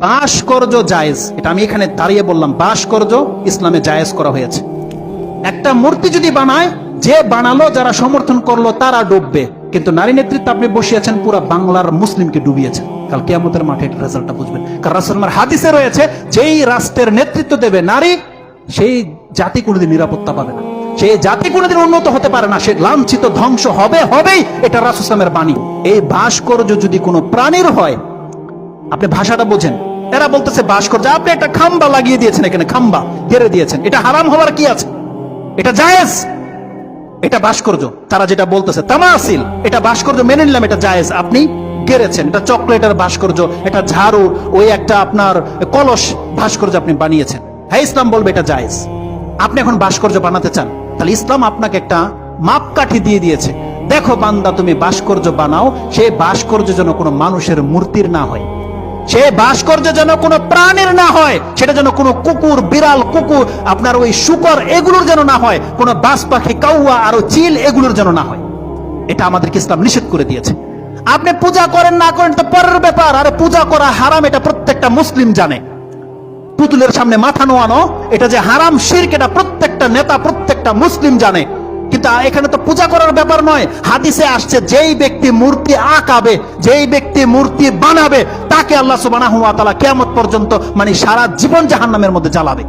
ভাস্কর্য জায়েজ। এটা আমি এখানে দাঁড়িয়ে বললাম, ভাস্কর্য ইসলামে জায়েজ করা হয়েছে। একটা মূর্তি যদি বানায়, যে বানালো, যারা সমর্থন করল, তারা ডুববে। কিন্তু নারী নেতৃত্ব আপনি বসিয়েছেন, পুরো বাংলার মুসলিমকে ডুবিয়েছেন। কাল কিয়ামতের মাঠে রেজাল্টটা বুঝবেন। কারণ রাসুলমার হাদিসে রয়েছে, যেই রাষ্ট্রের নেতৃত্ব দেবে নারী, সেই জাতি কোনোদিন নিরাপত্তা পাবে না। সেই জাতি কোনোদিন উন্নত হতে পারে না। সে লাঞ্ছিত ধ্বংস হবে, হবেই। এটা রাসুসলামের বাণী। এই ভাস্কর্য যদি কোনো প্রাণীর হয় আপনি ভাষাটা বোঝেন। এরা বলতেছে ভাস্কর্য আপনি একটা খাম্বা লাগিয়ে দিয়েছেন এখানে, খাম্বা গেড়ে দিয়েছেন। এটা হারাম হওয়ার কি আছে? এটা জায়েজ। এটা ভাস্কর্য। তারা যেটা বলতেছে, তামাসিল। এটা ভাস্কর্য মেনে নিলাম, এটা জায়েজ। আপনি গেড়েছেন। এটা চকলেটের ভাস্কর্য, এটা ঝাড়ু, ওই একটা আপনার কলস ভাস্কর্য আপনি বানিয়েছেন। হ্যাঁ ইসলাম বলবে এটা জায়েজ। আপনি এখন ভাস্কর্য বানাতে চান, তাহলে ইসলাম আপনাকে একটা মাপকাঠি দিয়ে দিয়েছে। দেখো বান্দা, তুমি ভাস্কর্য বানাও সেই ভাস্কর্য যেন কোনো মানুষের মূর্তির না হয়। সে ভাস্কর্য যেন কোনো প্রাণীর না হয়, সেটা যেন কোনো কুকুর, বিড়াল, কুকুর, আপনার ওই শুকর এগুলোর যেন না হয়, কোনো বাস পাখি, কাউয়া, আর চিল এগুলোর যেন না হয়। এটা আমাদেরকে ইসলাম নিষেধ করে দিয়েছে। আপনি পূজা করেন না করেন তো পরের ব্যাপার। আর পূজা করা হারাম, এটা প্রত্যেকটা মুসলিম জানে। পুতুলের সামনে মাথা নোয়ানো, এটা যে হারাম, শির্ক, এটা প্রত্যেকটা নেতা, প্রত্যেকটা মুসলিম জানে। কিন্তু এখানে তো পূজা করার ব্যাপার নয়। হাদিসে আসছে, যেই ব্যক্তি মূর্তি আঁকাবে, যেই ব্যক্তি মূর্তি বানাবে তাকে আল্লাহ সুবানা হুয়া তালা কিয়ামত পর্যন্ত মানে সারা জীবন জাহান্নামের মধ্যে জ্বালাবে।